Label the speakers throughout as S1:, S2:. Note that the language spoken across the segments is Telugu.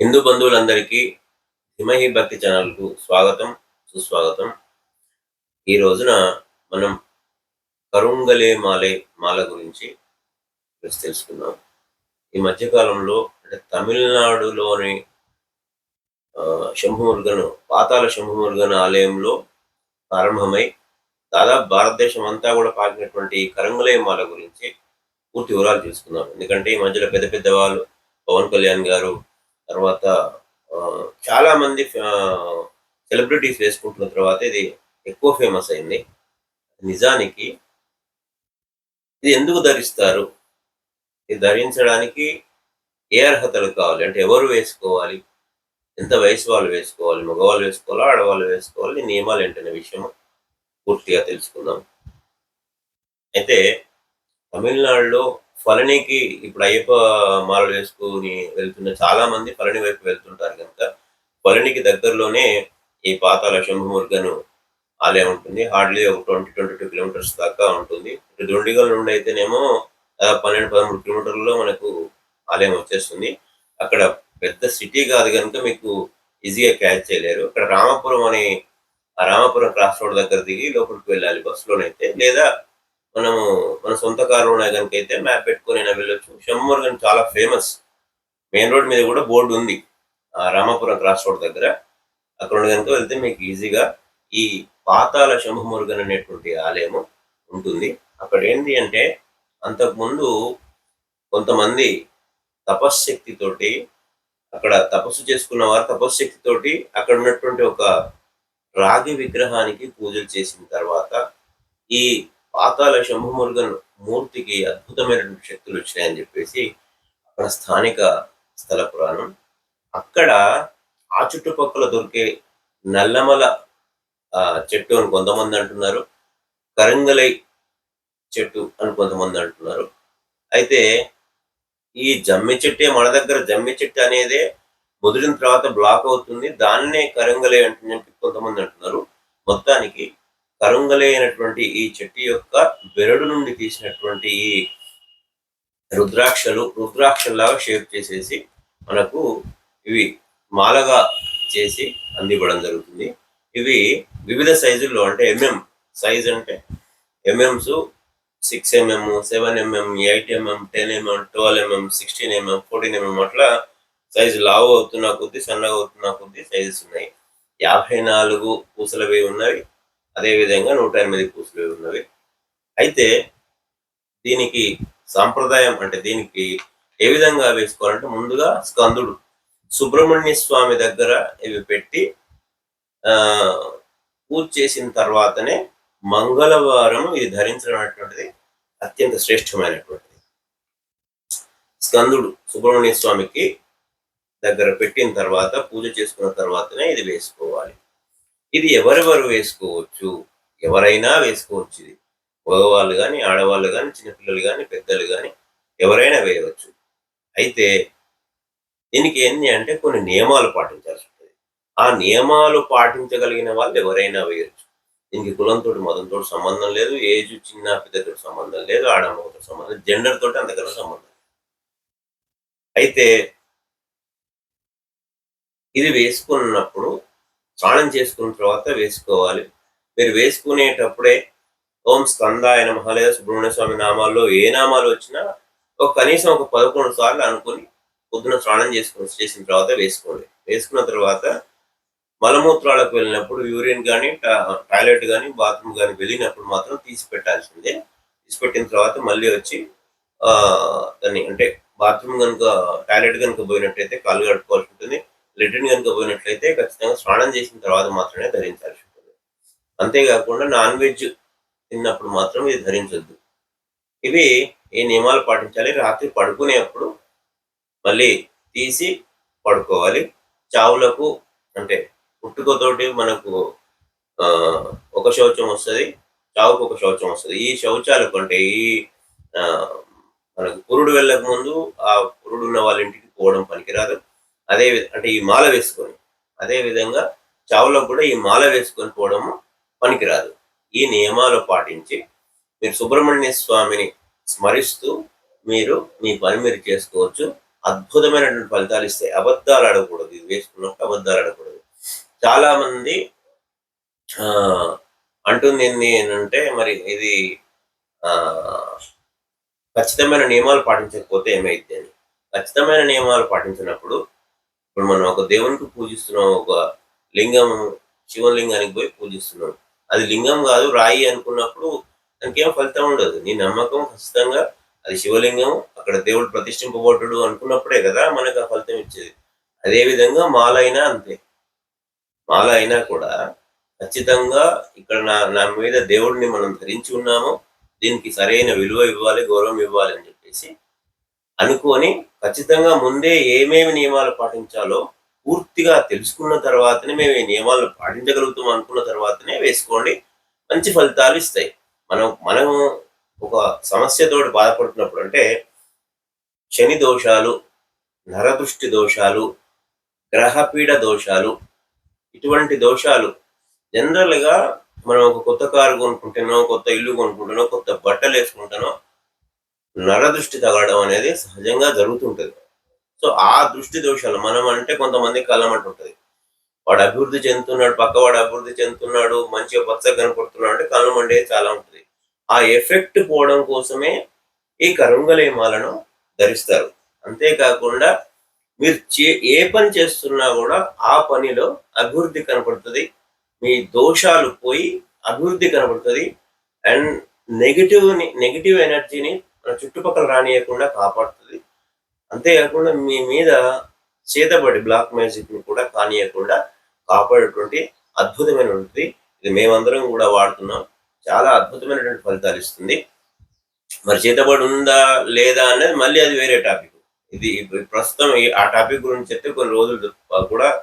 S1: హిందూ బంధువులందరికీ హిమహి భక్తి ఛానల్కు స్వాగతం సుస్వాగతం. ఈ రోజున మనం కరుంగలే మాలే మాల గురించి తెలుసుకుందాం. ఈ మధ్యకాలంలో అంటే తమిళనాడులోని ఆ, శంభుమురుగన్ పాతాల శంభుమురుగన్ ఆలయంలో ప్రారంభమై దాదాపు భారతదేశం అంతా కూడా పాకినటువంటి ఈ కరంగలే మాల గురించి పూర్తి వివరాలు తెలుసుకుందాం. ఎందుకంటే ఈ మధ్యలో పెద్ద పెద్ద వాళ్ళు పవన్ కళ్యాణ్ గారు తర్వాత చాలామంది చాలా మంది సెలబ్రిటీస్ వేసుకుంటున్న తర్వాత ఇది ఎక్కువ ఫేమస్ అయింది. నిజానికి ఇది ఎందుకు ధరిస్తారు? ఇది ధరించడానికి ఏ అర్హతలు కావాలి? అంటే ఎవరు వేసుకోవాలి? ఎంత వయసు వాళ్ళు వేసుకోవాలి? మగవాళ్ళు వేసుకోవాలా? ఆడవాళ్ళు వేసుకోవాలి? నియమాలు ఏంటనే విషయం పూర్తిగా తెలుసుకుందాం. అయితే తమిళనాడులో ఫలనికి ఇప్పుడు అయ్యప్ప మాలలు వేసుకుని వెళ్తున్న చాలా మంది ఫలని వైపు వెళ్తుంటారు కనుక ఫలనికి దగ్గరలోనే ఈ పాతాల శంభుమురుగను ఆలయం ఉంటుంది. హార్డ్లీ ఒక ట్వంటీ ట్వంటీ టూ కిలోమీటర్స్ దాకా ఉంటుంది. ఇటు దొండిగల్ నుండి అయితేనేమో పన్నెండు పదమూడు కిలోమీటర్లలో మనకు ఆలయం వచ్చేస్తుంది. అక్కడ పెద్ద సిటీ కాదు కనుక మీకు ఈజీగా క్యాచ్ చేయలేరు. అక్కడ రామాపురం అని రామపురం రామాపురం క్రాస్ రోడ్ దగ్గర దిగి లోపలికి వెళ్ళాలి బస్సులోనైతే. లేదా మనము మన సొంత కారు కనుక అయితే మ్యాప్ పెట్టుకొని అయినా వెళ్ళొచ్చు. షమ్మూర్గన్ చాలా ఫేమస్ మెయిన్ రోడ్ మీద కూడా బోర్డు ఉంది. ఆ రామాపురం క్రాస్ రోడ్ దగ్గర. అక్కడ కనుక వెళ్తే మీకు ఈజీగా ఈ పాతాల శంభుమురుగన్ అనేటువంటి ఆలయము ఉంటుంది. అక్కడ ఏంటి అంటే అంతకుముందు కొంతమంది తపశ్శక్తితోటి అక్కడ తపస్సు చేసుకున్న వారు తపశ్శక్తితోటి అక్కడ ఉన్నటువంటి ఒక రాగి విగ్రహానికి పూజలు చేసిన తర్వాత ఈ పాతాల శంభుమురుగన్ మూర్తికి అద్భుతమైనటువంటి శక్తులు వచ్చినాయని చెప్పేసి అక్కడ స్థానిక స్థల పురాణం. అక్కడ ఆ చుట్టుపక్కల దొరికే నల్లమల ఆ, చెట్టు అని కొంతమంది అంటున్నారు. కరంగలై చెట్టు అని కొంతమంది అంటున్నారు. అయితే ఈ జమ్మి చెట్టే మన దగ్గర జమ్మి చెట్టు అనేదే ముదిరిన తర్వాత బ్లాక్ అవుతుంది. దాన్నే కరంగలే అంటుందని కొంతమంది అంటున్నారు. మొత్తానికి కరుంగలేనటువంటి ఈ చెట్టు యొక్క బెరడు నుండి తీసినటువంటి ఈ రుద్రాక్షలు రుద్రాక్షల్లాగా షేప్ చేసేసి మనకు ఇవి మాలగా చేసి అందివ్వడం జరుగుతుంది. ఇవి వివిధ సైజుల్లో అంటే ఎంఎం సైజ్ అంటే mms six mm seven mm eight mm ten mm twelve mm sixteen mm fourteen mm అట్లా సైజు లావు అవుతున్న కొద్దీ సన్నగా అవుతున్న కొద్దీ సైజెస్ ఉన్నాయి. యాభై నాలుగు పూసలవి ఉన్నవి. అదేవిధంగా నూట ఎనిమిది పూసలు ఉన్నవి. అయితే దీనికి సాంప్రదాయం అంటే దీనికి ఏ విధంగా వేసుకోవాలంటే ముందుగా స్కందుడు సుబ్రహ్మణ్య స్వామి దగ్గర ఇవి పెట్టి పూజ చేసిన తర్వాతనే మంగళవారం ఇది ధరించడం అనేటువంటిది అత్యంత శ్రేష్టమైనటువంటిది. స్కందుడు సుబ్రహ్మణ్య స్వామికి దగ్గర పెట్టిన తర్వాత పూజ చేసుకున్న తర్వాతనే ఇది వేసుకోవాలి. ఇది ఎవరెవరు వేసుకోవచ్చు? ఎవరైనా వేసుకోవచ్చు ఇది. మగవాళ్ళు కానీ ఆడవాళ్ళు కానీ చిన్నపిల్లలు కానీ పెద్దలు కానీ ఎవరైనా వేయవచ్చు. అయితే దీనికి ఏంటి అంటే కొన్ని నియమాలు పాటించాల్సి ఉంటుంది. ఆ నియమాలు పాటించగలిగిన వాళ్ళు ఎవరైనా వేయచ్చు. దీనికి కులంతో మతంతో సంబంధం లేదు. ఏజ్ చిన్న పెద్దతో సంబంధం లేదు. ఆడమ్మతో సంబంధం జెండర్ తోటి అంతకన్నా సంబంధం లేదు. అయితే ఇది వేసుకున్నప్పుడు స్నానం చేసుకున్న తర్వాత వేసుకోవాలి. మీరు వేసుకునేటప్పుడే ఓం స్కందాయ మహాలయ లేదా సుబ్రహ్మణ్య స్వామి నామాల్లో ఏ నామాలు వచ్చినా ఒక కనీసం ఒక పదకొండు సార్లు అనుకుని పొద్దున స్నానం చేసుకుని చేసిన తర్వాత వేసుకోండి. వేసుకున్న తర్వాత మలమూత్రాలకు వెళ్ళినప్పుడు యూరిన్ కానీ టాయిలెట్ కానీ బాత్రూమ్ కానీ వెళ్ళినప్పుడు మాత్రం తీసి పెట్టాల్సిందే. తీసి పెట్టిన తర్వాత మళ్ళీ వచ్చి దాన్ని అంటే బాత్రూమ్ కనుక టాయిలెట్ కనుక పోయినట్టయితే కాళ్ళు కడుక్కోవాల్సి ఉంటుంది. లిటర్ని కనుక పోయినట్లయితే ఖచ్చితంగా స్నానం చేసిన తర్వాత మాత్రమే ధరించాల్సి ఉంటుంది. అంతేకాకుండా నాన్ వెజ్ తిన్నప్పుడు మాత్రం ఇది ధరించొద్దు. ఇవి ఈ నియమాలు పాటించాలి. రాత్రి పడుకునేప్పుడు మళ్ళీ తీసి పడుకోవాలి. చావులకు అంటే పుట్టుకతోటి మనకు ఒక శౌచం వస్తుంది చావుకు ఒక శౌచం వస్తుంది. ఈ శౌచాలకు అంటే ఈ మనకు పురుడు వెళ్ళక ముందు ఆ పురుడు ఉన్న వాళ్ళ ఇంటికి పోవడం పనికిరాదు. అదే అంటే ఈ మాల వేసుకొని అదే విధంగా చావులో కూడా ఈ మాల వేసుకొని పోవడము పనికిరాదు. ఈ నియమాలు పాటించి మీరు సుబ్రహ్మణ్య స్వామిని స్మరిస్తూ మీరు మీ పని మీరు చేసుకోవచ్చు. అద్భుతమైనటువంటి ఫలితాలు ఇస్తాయి. అబద్ధాలు ఆడకూడదు. ఇది వేసుకున్నప్పుడు అబద్ధాలు ఆడకూడదు. చాలా మంది అంటుంది ఏంది అంటే మరి ఇది ఖచ్చితమైన నియమాలు పాటించకపోతే ఏమైద్ది అని. ఖచ్చితమైన నియమాలు పాటించినప్పుడు ఇప్పుడు మనం ఒక దేవునికి పూజిస్తున్నాం ఒక లింగం శివలింగానికి పోయి పూజిస్తున్నాం. అది లింగం కాదు రాయి అనుకున్నప్పుడు దానికి ఏం ఫలితం ఉండదు. నీ నమ్మకం ఖచ్చితంగా అది శివలింగం అక్కడ దేవుడు ప్రతిష్ఠింపబడ్డాడు అనుకున్నప్పుడే కదా మనకు ఆ ఫలితం ఇచ్చేది. అదే విధంగా మాల అయినా అంతే. మాల అయినా కూడా ఖచ్చితంగా ఇక్కడ నా నా మీద దేవుడిని మనం ధరించి ఉన్నాము దీనికి సరైన విలువ ఇవ్వాలి గౌరవం ఇవ్వాలి అని చెప్పేసి అనుకొని ఖచ్చితంగా ముందే ఏమేమి నియమాలు పాటించాలో పూర్తిగా తెలుసుకున్న తర్వాతనే మేము ఈ నియమాలను పాటించగలుగుతాం అనుకున్న తర్వాతనే వేసుకోండి. మంచి ఫలితాలు ఇస్తాయి. మనం మనం ఒక సమస్యతోటి బాధపడుతున్నప్పుడు అంటే శని దోషాలు నరదృష్టి దోషాలు గ్రహపీడ దోషాలు ఇటువంటి దోషాలు జనరల్గా మనం ఒక కొత్త కారు కొనుక్కుంటానో కొత్త ఇల్లు కొనుక్కుంటానో కొత్త బట్టలు వేసుకుంటానో నరదృష్టి తగలడం అనేది సహజంగా జరుగుతుంటుంది. సో ఆ దృష్టి దోషాలు మనం అంటే కొంతమంది కళ్ళం ఉంటుంది వాడు అభివృద్ధి చెందుతున్నాడు పక్క వాడు అభివృద్ధి చెందుతున్నాడు మంచిగా పచ్చగా కనపడుతున్నాడు అంటే కళ్ళు మండే చాలా ఉంటుంది. ఆ ఎఫెక్ట్ పోవడం కోసమే ఈ కరుంగలేమాలను ధరిస్తారు. అంతేకాకుండా మీరు చే ఏ పని చేస్తున్నా కూడా ఆ పనిలో అభివృద్ధి కనపడుతుంది మీ దోషాలు పోయి అభివృద్ధి కనబడుతుంది అండ్ నెగిటివ్ని నెగిటివ్ ఎనర్జీని చుట్టుపక్కల రానియకుండా కాపాడుతుంది. అంతేకాకుండా మీ మీద చేతబడి బ్లాక్ మ్యాజిక్ని కూడా కానియకుండా కాపాడేటువంటి అద్భుతమైన ఉంటుంది. ఇది మేమందరం కూడా వాడుతున్నాం. చాలా అద్భుతమైనటువంటి ఫలితాలు ఇస్తుంది. మరి చేతబడి ఉందా లేదా అనేది మళ్ళీ అది వేరే టాపిక్. ఇది ఇప్పుడు ప్రస్తుతం ఈ- ఆ టాపిక్ గురించి చెప్తే కొన్ని రోజులు కూడా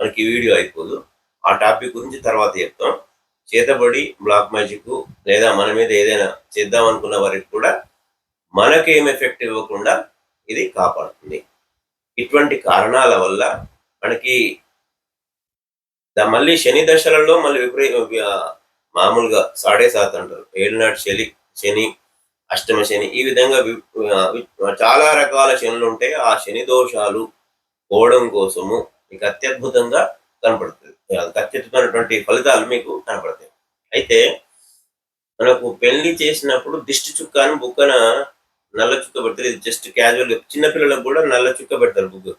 S1: మనకి వీడియో అయిపోదు. ఆ టాపిక్ గురించి తర్వాత చెప్తాం. చేతబడి బ్లాక్ మ్యాజిక్ లేదా మన మీద ఏదైనా చేద్దాం అనుకున్న వారికి కూడా మనకేం ఎఫెక్ట్ ఇవ్వకుండా ఇది కాపాడుతుంది. ఇటువంటి కారణాల వల్ల మనకి మళ్ళీ శని దశలలో మళ్ళీ విపరీత మామూలుగా సాడే సాత్ అంటారు. ఏడునాటి శని శని అష్టమ శని ఈ విధంగా చాలా రకాల శనులు ఉంటాయి ఆ శని దోషాలు పోవడం కోసము మీకు అత్యద్భుతంగా కనపడుతుంది. అత్యద్భుతమైనటువంటి ఫలితాలు మీకు కనపడతాయి. అయితే మనకు పెళ్ళి చేసినప్పుడు దిష్టి చుక్కను బుక్కన నల్ల చుక్క పెడతారు ఇది జస్ట్ క్యాజువల్ చిన్నపిల్లలకు కూడా నల్ల చుక్క పెడతారు బుక్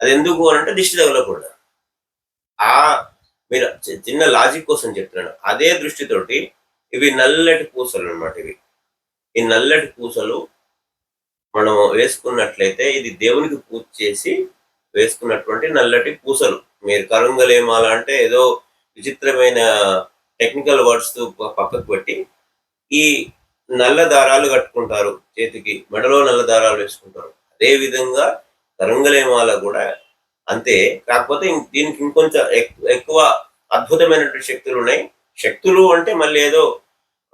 S1: అది ఎందుకు అని అంటే దిష్టి కూడా ఆ మీరు చిన్న లాజిక్ కోసం చెప్తున్నాను. అదే దృష్టితోటి ఇవి నల్లటి పూసలు అన్నమాట ఇవి. ఈ నల్లటి పూసలు మనం వేసుకున్నట్లయితే ఇది దేవునికి పూజ చేసి వేసుకున్నటువంటి నల్లటి పూసలు. మీరు కరుంగలేమాల అంటే ఏదో విచిత్రమైన టెక్నికల్ వర్డ్స్ పక్కకు పెట్టి ఈ నల్ల దారాలు కట్టుకుంటారు చేతికి మెడలో నల్ల దారాలు వేసుకుంటారు. అదే విధంగా కరుంగలేమాల కూడా అంతే. కాకపోతే దీనికి ఇంకొంచెం ఎక్- ఎక్కువ అద్భుతమైనటువంటి శక్తులు ఉన్నాయి. శక్తులు అంటే మళ్ళీ ఏదో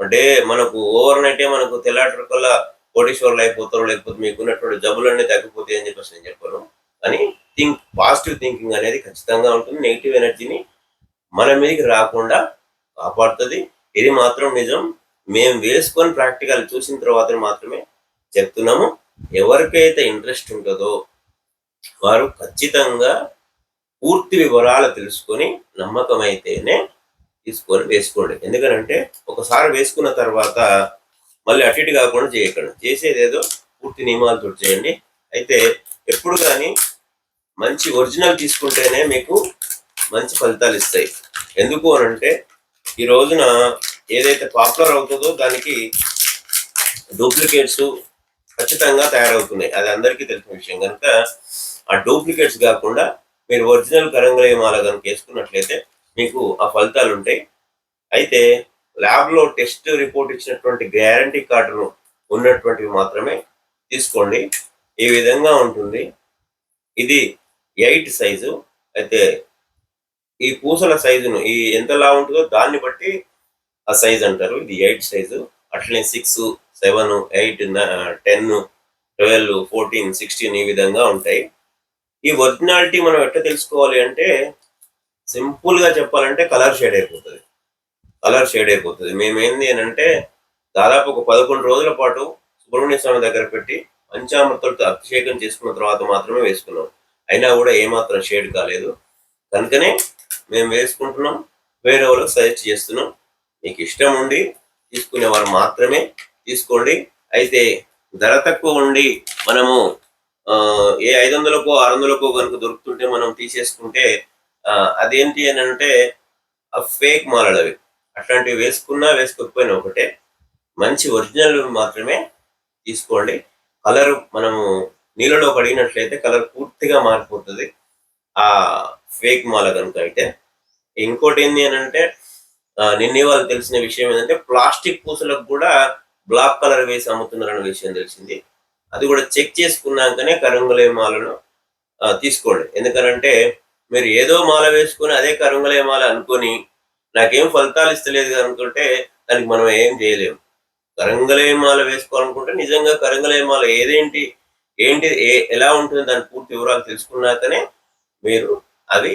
S1: అంటే మనకు ఓవర్ నైటే మనకు తెల్లాటకల్లా కోటీశ్వర్లు అయిపోతారు లేకపోతే మీకు ఉన్నటువంటి జబ్బులన్నీ తగ్గిపోతాయి అని చెప్పేసి నేను చెప్పాను. కానీ థింక్ పాజిటివ్ థింకింగ్ అనేది ఖచ్చితంగా ఉంటుంది. నెగిటివ్ ఎనర్జీని మన మీదకి రాకుండా కాపాడుతుంది. ఇది మాత్రం నిజం. మేము వేసుకొని ప్రాక్టికల్ చూసిన తర్వాత మాత్రమే చెప్తున్నాము. ఎవరికైతే ఇంట్రెస్ట్ ఉంటుందో వారు ఖచ్చితంగా పూర్తి వివరాలు తెలుసుకొని నమ్మకం అయితేనే తీసుకొని వేసుకోండి. ఎందుకనంటే ఒకసారి వేసుకున్న తర్వాత మళ్ళీ అటు ఇటు కాకుండా చేయకండి. చేసేది ఏదో పూర్తి నియమాలతో చేయండి. అయితే ఎప్పుడు కానీ మంచి ఒరిజినల్ తీసుకుంటేనే మీకు మంచి ఫలితాలు ఇస్తాయి. ఎందుకు అని అంటే ఈ రోజున ఏదైతే పాపులర్ అవుతుందో దానికి డూప్లికేట్స్ ఖచ్చితంగా తయారవుతున్నాయి. అది అందరికీ తెలిసిన విషయం. కనుక ఆ డూప్లికేట్స్ కాకుండా మీరు ఒరిజినల్ కరంగలయమాల కనుక వేసుకున్నట్లయితే మీకు ఆ ఫలితాలు ఉంటాయి. అయితే ల్యాబ్లో టెస్ట్ రిపోర్ట్ ఇచ్చినటువంటి గ్యారంటీ కార్డును ఉన్నటువంటివి మాత్రమే తీసుకోండి. ఈ విధంగా ఉంటుంది. ఇది ఎయిట్ సైజు అయితే ఈ పూసల సైజును ఈ ఎంతలా ఉంటుందో దాన్ని బట్టి ఆ సైజ్ అంటారు. ఇది ఎయిట్ సైజు. అట్లనే six seven eight ten twelve fourteen sixteen ఈ విధంగా ఉంటాయి. ఈ ఒరిజినాలిటీ మనం ఎట్లా తెలుసుకోవాలి అంటే సింపుల్గా చెప్పాలంటే కలర్ షేడ్ అయిపోతుంది. కలర్ షేడ్ అయిపోతుంది. మేము అని అంటే దాదాపు ఒక పదకొండు రోజుల పాటు సుబ్రహ్మణ్య స్వామి దగ్గర పెట్టి పంచామృతులతో అభిషేకం చేసుకున్న తర్వాత మాత్రమే వేసుకున్నాం. అయినా కూడా ఏమాత్రం షేడ్ కాలేదు. కనుకనే మేము వేసుకుంటున్నాం. వేరే వాళ్ళకి సజెస్ట్ చేస్తున్నాం. మీకు ఇష్టం ఉండి తీసుకునే వారు మాత్రమే తీసుకోండి. అయితే ధర తక్కువ ఉండి మనము ఆ, ఏ ఐదు వందలకో ఆరు వందలకో కనుక దొరుకుతుంటే మనం తీసేసుకుంటే అదేంటి అని అంటే ఆ ఫేక్ మాలలు అవి. అట్లాంటివి వేసుకున్నా వేసుకోకపోయినా ఒకటే. మంచి ఒరిజినల్ మాత్రమే తీసుకోండి. కలర్ మనము నీళ్ళలో కడిగినట్లయితే కలర్ పూర్తిగా మారిపోతుంది. ఆ ఫేక్ మాల కనుక అయితే. ఇంకోటి ఏంటి అని అంటే నిన్నే వాళ్ళు తెలిసిన విషయం ఏంటంటే ప్లాస్టిక్ పూసలకు కూడా బ్లాక్ కలర్ వేసి అమ్ముతున్నారన్న విషయం తెలిసింది. అది కూడా చెక్ చేసుకున్నాకనే కరంగులే మాలను తీసుకోండి. ఎందుకనంటే మీరు ఏదో మాల వేసుకొని అదే కరంగులే మాల అనుకొని నాకేం ఫలితాలు ఇస్తలేదు అనుకుంటే దానికి మనం ఏం చేయలేము. కరంగలే మాల వేసుకోవాలనుకుంటే నిజంగా కరంగలే మాల ఏదేంటి ఏంటి ఏ- ఎలా ఉంటుంది దాని పూర్తి వివరాలు తెలుసుకున్నాకనే మీరు అవి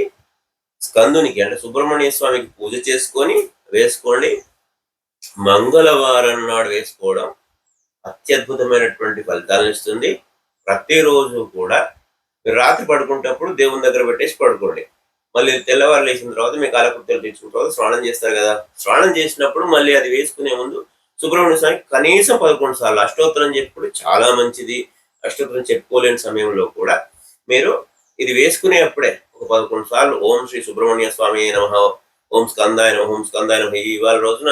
S1: స్కందునికి అంటే సుబ్రహ్మణ్య స్వామికి పూజ చేసుకొని వేసుకోండి. మంగళవారం నాడు వేసుకోవడం అత్యద్భుతమైనటువంటి ఫలితాలను ఇస్తుంది. ప్రతిరోజు కూడా మీరు రాత్రి పడుకుంటప్పుడు దేవుని దగ్గర పెట్టేసి పడుకోండి. మళ్ళీ తెల్లవారు లేచిన తర్వాత మీ కాలకృత్యాలు తెచ్చుకున్న తర్వాత స్నానం చేస్తారు కదా. స్నానం చేసినప్పుడు మళ్ళీ అది వేసుకునే ముందు సుబ్రహ్మణ్య స్వామికి కనీసం పదకొండు సార్లు అష్టోత్తరం చెప్పుడు చాలా మంచిది. అష్టోత్తరం చెప్పుకోలేని సమయంలో కూడా మీరు ఇది వేసుకునేప్పుడే ఒక పదకొండు సార్లు ఓం శ్రీ సుబ్రహ్మణ్య స్వామి నమ ఓం స్కందాయ నమ ఓం స్కందాయ నమ. ఇవాళ రోజున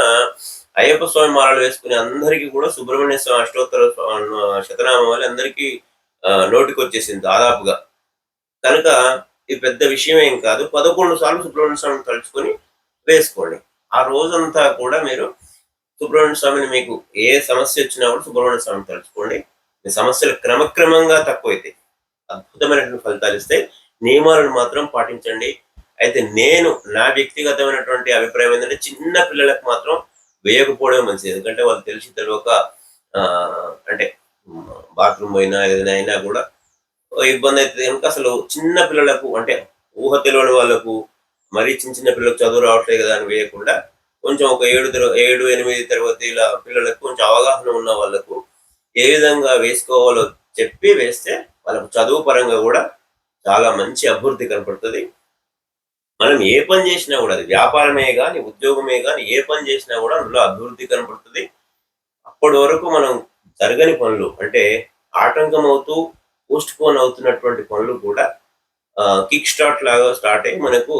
S1: అయ్యప్ప స్వామి మాలలు వేసుకునే అందరికీ కూడా సుబ్రహ్మణ్య స్వామి అష్టోత్తర శతనామం వల్ల అందరికీ నోటికి వచ్చేసింది దాదాపుగా. కనుక ఇది పెద్ద విషయం ఏం కాదు పదకొండు సార్లు సుబ్రహ్మణ్య స్వామిని తలుచుకొని వేసుకోండి. ఆ రోజంతా కూడా మీరు సుబ్రహ్మణ్య స్వామిని మీకు ఏ సమస్య వచ్చినా కూడా సుబ్రహ్మణ్య స్వామిని తలుచుకోండి. మీ సమస్యలు క్రమక్రమంగా తక్కువైతాయి. అద్భుతమైనటువంటి ఫలితాలు ఇస్తాయి నియమాలను మాత్రం పాటించండి. అయితే నేను నా వ్యక్తిగతమైనటువంటి అభిప్రాయం ఏంటంటే చిన్న పిల్లలకు మాత్రం వేయకపోవడం మంచిది. ఎందుకంటే వాళ్ళు తెలిసి తెలియక అంటే బాత్రూమ్ అయినా ఏదైనా అయినా కూడా ఇబ్బంది అవుతుంది కనుక అసలు చిన్న పిల్లలకు అంటే ఊహ తెలియని వాళ్ళకు మరీ చిన్న చిన్న పిల్లలకు చదువు రావట్లేదు కదా అని వేయకుండా కొంచెం ఒక ఏడు తర ఏడు ఎనిమిది తరగతిల పిల్లలకు కొంచెం అవగాహన ఉన్న వాళ్ళకు ఏ విధంగా వేసుకోవాలో చెప్పి వేస్తే వాళ్ళకు చదువు పరంగా కూడా చాలా మంచి అభివృద్ధి కనపడుతుంది. మనం ఏ పని చేసినా కూడా అది వ్యాపారమే కానీ ఉద్యోగమే కానీ ఏ పని చేసినా కూడా అందులో అభివృద్ధి కనపడుతుంది. అప్పటి వరకు మనం జరగని పనులు అంటే ఆటంకం అవుతూ పోస్ట్ పోన్ అవుతున్నటువంటి పనులు కూడా కిక్ స్టార్ట్ లాగా స్టార్ట్ అయ్యి మనకు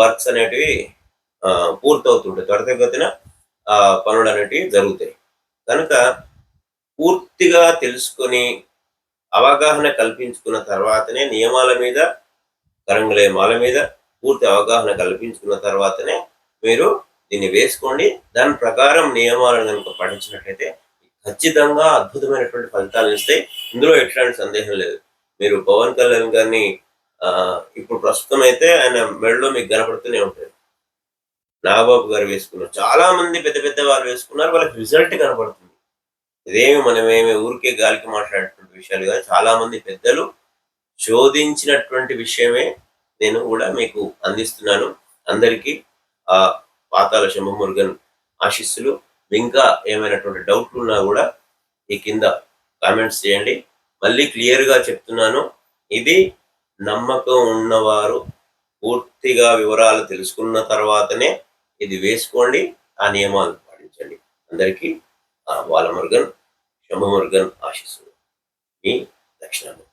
S1: వర్క్స్ అనేటివి పూర్తవుతుంటాయి. త్వరితగతిన ఆ పనులు అనేటివి జరుగుతాయి. కనుక పూర్తిగా తెలుసుకొని అవగాహన కల్పించుకున్న తర్వాతనే నియమాల మీద కరంగులేమాల మీద పూర్తి అవగాహన కల్పించుకున్న తర్వాతనే మీరు దీన్ని వేసుకోండి. దాని ప్రకారం నియమాలను కనుక పాటించినట్లయితే ఖచ్చితంగా అద్భుతమైనటువంటి ఫలితాలు ఇస్తాయి. ఇందులో ఎట్లాంటి సందేహం లేదు. మీరు పవన్ కళ్యాణ్ గారిని ఆ, ఇప్పుడు ప్రస్తుతం అయితే ఆయన మెడలో మీకు కనపడుతూనే ఉంటాయి నాగబాబు గారు వేసుకున్నారు. చాలా మంది పెద్ద పెద్ద వాళ్ళు వేసుకున్నారు. వాళ్ళకి రిజల్ట్ కనపడుతుంది. ఇదేమి మనమేమి ఊరికే గాలికి మాట్లాడేటువంటి విషయాలు కాదు. చాలా మంది పెద్దలు శోధించినటువంటి విషయమే నేను కూడా మీకు అందిస్తున్నాను. అందరికీ ఆ పాతాల శంభమురుగన్ ఆశీస్సులు. ఇంకా ఏమైనటువంటి డౌట్లు ఉన్నా కూడా ఈ కింద కామెంట్స్ చేయండి. మళ్ళీ క్లియర్గా చెప్తున్నాను. ఇది నమ్మకం ఉన్నవారు పూర్తిగా వివరాలు తెలుసుకున్న తర్వాతనే ఇది వేసుకోండి. ఆ నియమాలు పాటించండి. అందరికీ బాలమురుగన్ శంభమురుగన్ ఆశీస్సులు మీ దక్షిణామూర్తి